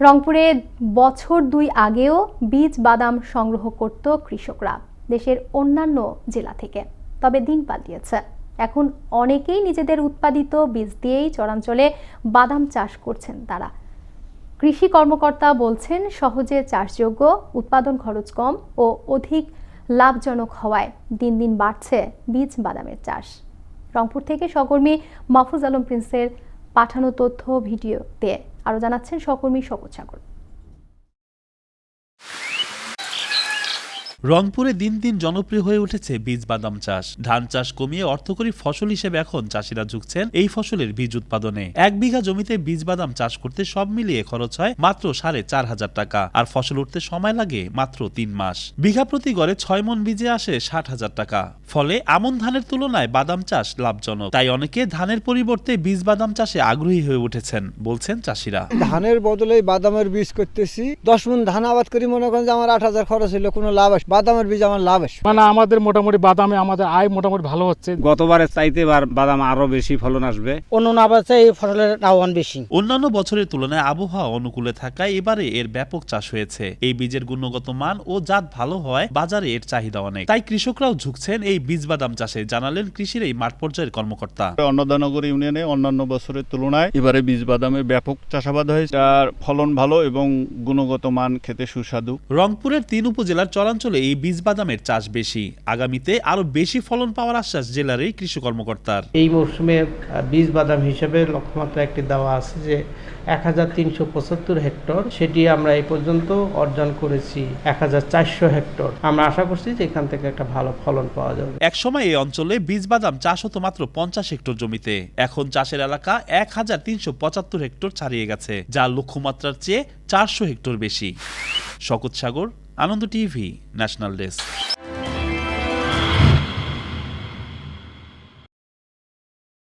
রংপুরে বছর দুই আগেও বীজ বাদাম সংগ্রহ করত কৃষকরা, দেশের অন্যান্য জেলা থেকে। তবে দিন পাল্টিয়েছে। এখন অনেকেই নিজেদের উৎপাদিত বীজ দিয়েই চরাঞ্চলে বাদাম চাষ করছেন তারা। কৃষি কর্মকর্তা বলছেন, সহজে চাষযোগ্য, উৎপাদন খরচ কম ও অধিক লাভজনক হওয়ায় দিন দিন বাড়ছে বীজ বাদামের চাষ। রংপুর থেকে সহকর্মী মাহফুজ আলম প্রিন্সের পাঠানো তথ্য ভিডিওতে আরও জানাচ্ছেন সহকর্মী শকত সাগর। রংপুরে দিন দিন জনপ্রিয় হয়ে উঠেছে বীজ বাদাম চাষ। ধান চাষ কমিয়ে অর্থকরী ফসল হিসেবে এখন চাষিরা ঝুঁকছেন এই ফসলের বীজ উৎপাদনে। এক বিঘা জমিতে বীজ বাদাম চাষ করতে সব মিলিয়ে খরচ হয় মাত্র সাড়ে চার হাজার টাকা, আর ফসল উঠতে সময় লাগে মাত্র তিন মাস। বিঘা প্রতি গড়ে ছয় মন বীজে আসে ষাট হাজার টাকা। ফলে আমন ধানের তুলনায় বাদাম চাষ লাভজনক। তাই অনেকে ধানের পরিবর্তে বীজ বাদাম চাষে আগ্রহী হয়ে উঠেছেন, বলছেন চাষিরা। ধানের বদলে বাদামের বীজ করতেছি, দশ মন ধান আবাদ করি, মনে করেন যে আমার আট হাজার খরচ হইল, কোনো লাভ আসে বাদামের বীজ আমার লাভ আসে মানে আমাদের মোটামুটি বাদামে আমাদের আয় মোটামুটি ভালো হচ্ছে। গতবারের চাইতে এবার বাদাম আরও বেশি ফলন আসবে। অন্য আবাদে এই ফসলের লাভবান বেশি। অন্যান্য বছরের তুলনায় আবহাওয়া অনুকূলে থাকায় এবারে এর ব্যাপক চাষ হয়েছে। এই বীজের গুণগত মান ও জাত ভালো হয় বাজারে এর চাহিদা অনেক। তাই কৃষকরাও ঝুঁকছেন এই বীজ বাদাম চাষে জানালেন কৃষির এই মাঠ পর্যায়ের কর্মকর্তা। অন্নদানগর ইউনিয়নে অন্যান্য বছরের তুলনায় এবারে বীজ বাদামে ব্যাপক চাষাবাদ হয়েছে। আর ফলন ভালো এবং গুণগত মান খেতে সুস্বাদু। রংপুরের তিন উপজেলার চরাঞ্চলে এই বীজ বাদামের চাষ বেশি। আগামীতে আরও বেশি ফলন পাওয়ার আশ্বাস জেলার এই কৃষি কর্মকর্তার। এই মৌসুমে বীজ বাদাম হিসেবে লক্ষ্যমাত্রা একটি দেওয়া আছে যে এক হাজার তিনশো পঁচাত্তর হেক্টর সেটি আমরা এই পর্যন্ত অর্জন করেছি এক হাজার চারশো হেক্টর। আমরা আশা করছি যে এখান থেকে একটা ভালো ফলন পাওয়া যাবে। একসময় এই অঞ্চলে বীজ বাদাম চাষ হতো মাত্র পঞ্চাশ হেক্টর জমিতে। এখন চাষের এলাকা এক হাজার তিনশো পঁচাত্তর হেক্টর ছাড়িয়ে গেছে যা লক্ষ্যমাত্রার চেয়ে চারশো হেক্টর বেশি। শকত Sagar Anand TV national desk.